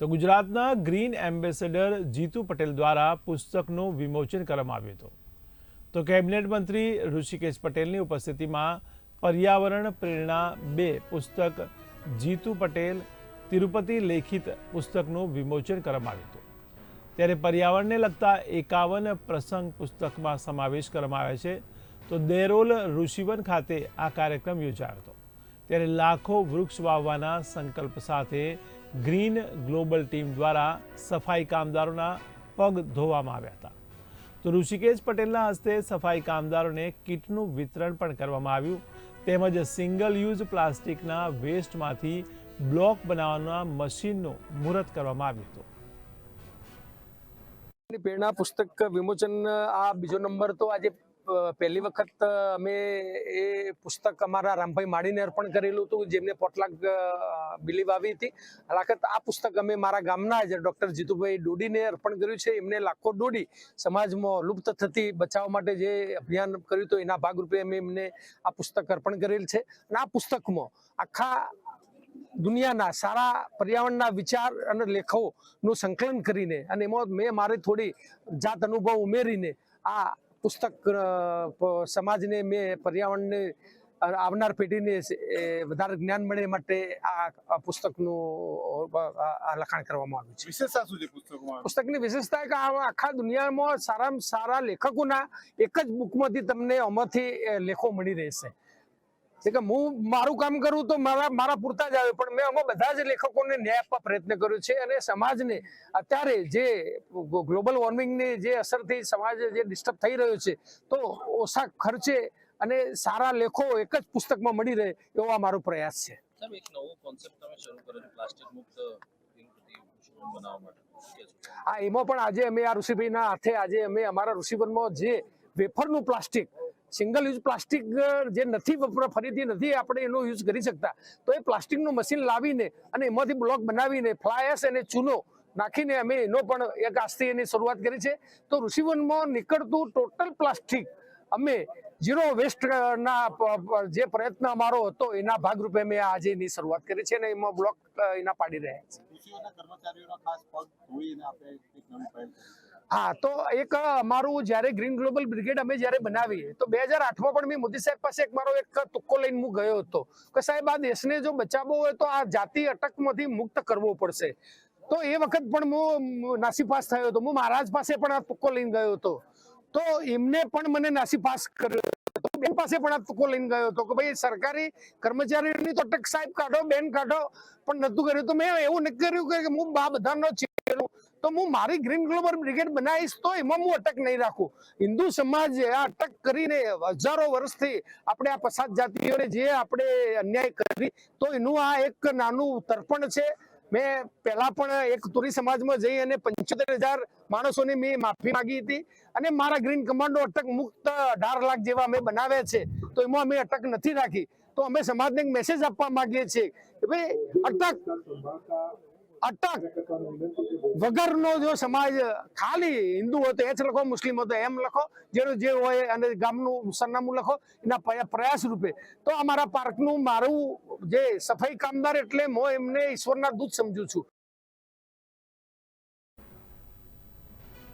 તો ગુજરાતના green ambassador Jitu Patel દ્વારા પુસ્તકનું વિમોચન કરવામાં આવ્યું હતું. તો કેબિનેટ મંત્રી ઋષિકેશ પટેલની ઉપસ્થિતિમાં પર્યાવરણ પ્રેરણા બે પુસ્તક જીતુ પટેલ તિરુપતિ લેખિત પુસ્તકનું વિમોચન કરવામાં આવ્યું હતું. ત્યારે પર્યાવરણને લગતા એકાવન પ્રસંગ પુસ્તકમાં સમાવેશ કરવામાં આવ્યો છે. તો દેરોલ ઋષિવન ખાતે આ કાર્યક્રમ યોજાયો હતો. ત્યારે લાખો વૃક્ષ વાવવાના સંકલ્પ સાથે ગ્રીન ગ્લોબલ ટીમ દ્વારા સફાઈ કામદારોના પગ ધોવામાં આવ્યા હતા. તો ઋષિકેશ પટેલના હસ્તે સફાઈ કામદારોને કીટનું વિતરણ પણ કરવામાં આવ્યું. તેમજ સિંગલ યુઝ પ્લાસ્ટિકના વેસ્ટમાંથી બ્લોક બનાવવાના મશીનનું મુહૂર્ત કરવામાં આવ્યું હતું. પ્રેરણા પુસ્તક વિમોચન, આ બીજો નંબર તો આજે પહેલી વખત અમે એ પુસ્તક અમારા રામભાઈ માળીને અર્પણ કરેલું હતું, જેમને પોટલાક બિલીવ આવી હતી. આ આ પુસ્તક અમે મારા ગામના જ ડૉક્ટર જીતુભાઈ ડોડીને અર્પણ કર્યું છે. એમને લાખો ડોડી સમાજમાં લુપ્ત થતી બચાવવા માટે જે અભિયાન કર્યું હતું, એના ભાગરૂપે અમે એમને આ પુસ્તક અર્પણ કરેલ છે. અને આ પુસ્તકમાં આખા દુનિયાના સારા પર્યાવરણના વિચાર અને લેખોનું સંકલન કરીને અને એમાં મેં મારી થોડી જાત અનુભવ ઉમેરીને આ પુસ્તક સમાજને મેં પર્યાવરણને આવનાર પેઢીને વધારે જ્ઞાન મળે માટે આ આ પુસ્તકનું લખાણ કરવામાં આવ્યું છે. વિશેષતા શું છે પુસ્તકમાં? પુસ્તકની વિશેષતા કે આખા દુનિયામાં સારામાં સારા લેખકોના એક જ બુકમાંથી તમને આમાંથી લેખો મળી રહેશે. એટલે કે હું મારું કામ કરું તો મારા મારા પૂરતા જ આવે. પણ મેં આમાં બધા જ લેખકોને ન્યાય આપવા પ્રયત્ન કર્યો છે અને સમાજને અત્યારે જે ગ્લોબલ વોર્મિંગની જે અસરથી સમાજ જે ડિસ્ટર્બ થઈ રહ્યો છે તો ઓછા ખર્ચે અને સારા લેખો એક જ પુસ્તકમાં મળી રહે એવો આ મારો પ્રયાસ છે. એક નવો કોન્સેપ્ટ તમે શરૂ કર્યો છે પ્લાસ્ટિક મુક્ત તિરુપતિ વિશ્વવન બનાવવા માટે. શું કહેશો? આ એમાં પણ આજે અમે આ ઋષિભાઈના હાથે આજે અમે અમારા ઋષિબનમાં જે વેફરનું પ્લાસ્ટિક સિંગલ યુઝ પ્લાસ્ટિક જે નથી વપરા, ફરીથી નથી આપણે એનો યુઝ કરી શકતા. તો એ પ્લાસ્ટિકનું મશીન લાવીને અને એમાંથી બ્લોક બનાવીને ફ્લાયસ અને ચૂનો નાખીને અમે એનો પણ એક આજથી એની શરૂઆત કરી છે. તો ઋષિવનમાં નીકળતું ટોટલ પ્લાસ્ટિક અમે ઝીરો વેસ્ટ ના પ- પ- જે પ્રયત્ન અમારો હતો એના ભાગરૂપે મેં આજે એની શરૂઆત કરી છે અને એમાં બ્લોક એના પાડી રહ્યા છે. હા, તો એક અમારું જ્યારે ગ્રીન ગ્લોબલ બ્રિગેડ અમે જ્યારે બનાવી તો બે હજાર આઠમાં પણ મેં મોદી સાહેબ પાસે એક મારો એક તુક્કો લઈને હું ગયો હતો કે સાહેબ, આ દેશને જો બચાવવો હોય તો આ જાતિ અટકમાંથી મુક્ત કરવો પડશે. તો એ વખત પણ હું નાસીપાસ થયો હતો. હું મહારાજ પાસે પણ આ તુક્કો લઈને ગયો હતો. તો એમને પણ મને નાસીપાસ કર્યો બેન પાસે પણ આ તુક્કો લઈને ગયો હતો કે ભાઈ સરકારી કર્મચારીઓની તો અટક સાહેબ કાઢો, બેન કાઢો, પણ નતું કર્યું. તો મેં એવું નક્કી કર્યું કે હું બા બધાનો તો હું મારી ગ્રીન ગ્લોબલ બ્રિગેડ બનાવીશ તો એમાં હું અટક નહીં રાખું. હિન્દુ સમાજ આ અટક કરીને હજારો વર્ષથી આપણે આ પછાત જાતિઓને જે આપણે અન્યાય કરી, તો એનું આ એક નાનું તર્પણ છે. મેં પહેલા પણ એક તુરી સમાજમાં જઈ અને પંચોતેર હજાર માણસોની મેં માફી માંગી હતી અને મારા ગ્રીન કમાન્ડો અટક મુક્ત અઢાર લાખ જેવા અમે બનાવ્યા છે, તો એમાં અમે અટક નથી રાખી. તો અમે સમાજને એક મેસેજ આપવા માંગીએ છીએ કે ભાઈ, અટક. અટક. વગરનો જો સમાજ ખાલી હિન્દુ હોય તો એ જ લખો, મુસ્લિમ હોય તો એમ લખો જેનું જે હોય અને ગામનું સરનામું લખો, એના પ્રયા- પ્રયાસ રૂપે. તો અમારા પાર્કનું મારું જે સફાઈ કામદાર એટલે હું એમને ઈશ્વરના દૂત સમજુ છું.